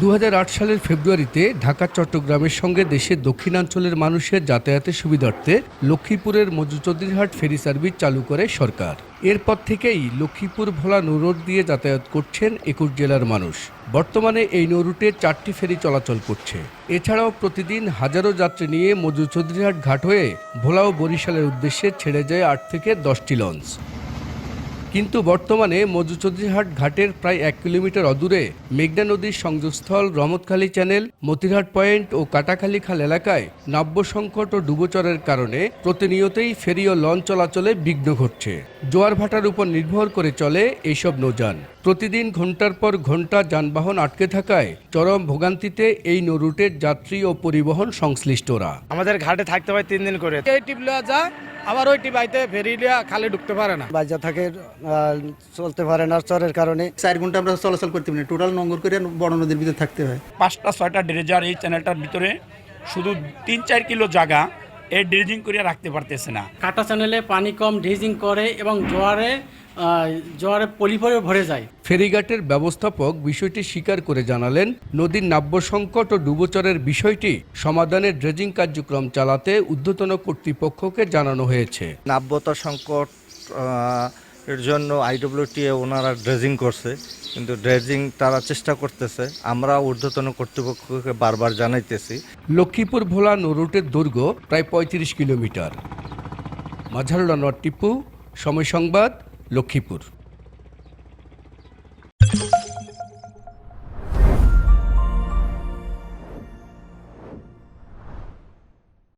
দু হাজার আট সালের ফেব্রুয়ারিতে ঢাকা, চট্টগ্রামের সঙ্গে দেশের দক্ষিণাঞ্চলের মানুষের যাতায়াতের সুবিধার্থে লক্ষ্মীপুরের মজুচৌধুরীহাট ফেরি সার্ভিস চালু করে সরকার। এরপর থেকেই লক্ষ্মীপুর ভোলা নৌরোড দিয়ে যাতায়াত করছেন একুশ জেলার মানুষ। বর্তমানে এই নৌরুটে চারটি ফেরি চলাচল করছে। এছাড়াও প্রতিদিন হাজারো যাত্রী নিয়ে মজুচৌধুরীহাট ঘাট হয়ে ভোলা ও বরিশালের উদ্দেশ্যে ছেড়ে যায় আট থেকে দশটি লঞ্চ। কিন্তু বর্তমানে মজুচৌধুরীহাট ঘাটের প্রায় এক কিলোমিটার অদূরে মেঘনা নদীর সংযোগস্থল রমতখালী চ্যানেল মতিরহাট পয়েন্ট ও কাটাখালী খাল এলাকায় নাব্য সংকট ও ডুবোচরের কারণে প্রতিনিয়তই ফেরি ও লঞ্চ চলাচলে বিঘ্ন ঘটছে। জোয়ার ভাটার উপর নির্ভর করে চলে এইসব নৌযান। প্রতিদিন ঘণ্টার পর ঘণ্টা যানবাহন আটকে থাকায় চরম ভোগান্তিতে এই নৌরুটের যাত্রী ও পরিবহন সংশ্লিষ্টরা। আমাদের ঘাটে থাকতে হয় তিন দিন করে। এই যা আবার ওইটি বাইতে ফেরিলিয়া ফেরি লিয়া খালে ঢুকতে পারে না। বাজা থাকে চলতে পারে না চরের কারণে। চার ঘণ্টা আমরা চলাচল করতে পারি টোটাল নঙ্গর করে বড় নদীর ভিতরে থাকতে হয়। পাঁচটা ছয়টা ড্রেজার এই চ্যানেলটার ভিতরে। শুধু তিন চার কিলো জায়গা। এই ড্রেজিং করে রাখতে পারতেছে না। কাটা চ্যানেলে পানি কম ড্রেজিং করে এবং জোয়ারে জোয়ারে পলিপরে ভরে যায়। ফেরিঘাটের ব্যবস্থাপক বিষয়টি স্বীকার করে জানালেন নদীর নাব্য সংকট ও ডুবোচরের বিষয়টি সমাধানের ড্রেজিং কার্যক্রম চালাতে ঊর্ধ্বতন কর্তৃপক্ষকে জানানো হয়েছে। নাব্যতা সংকট আহ, এর জন্য আইডব্লিউটিএ ওনারা ড্রেজিং করছে, কিন্তু ড্রেজিং তারা চেষ্টা করতেছে। আমরা ঊর্ধ্বতন কর্তৃপক্ষকে বারবার জানাইতেছি। লক্ষ্মীপুর ভোলা রুটের দুর্গ প্রায় পঁয়ত্রিশ কিলোমিটার। মাঝারুল টিপু, সময় সংবাদ, লক্ষ্মীপুর।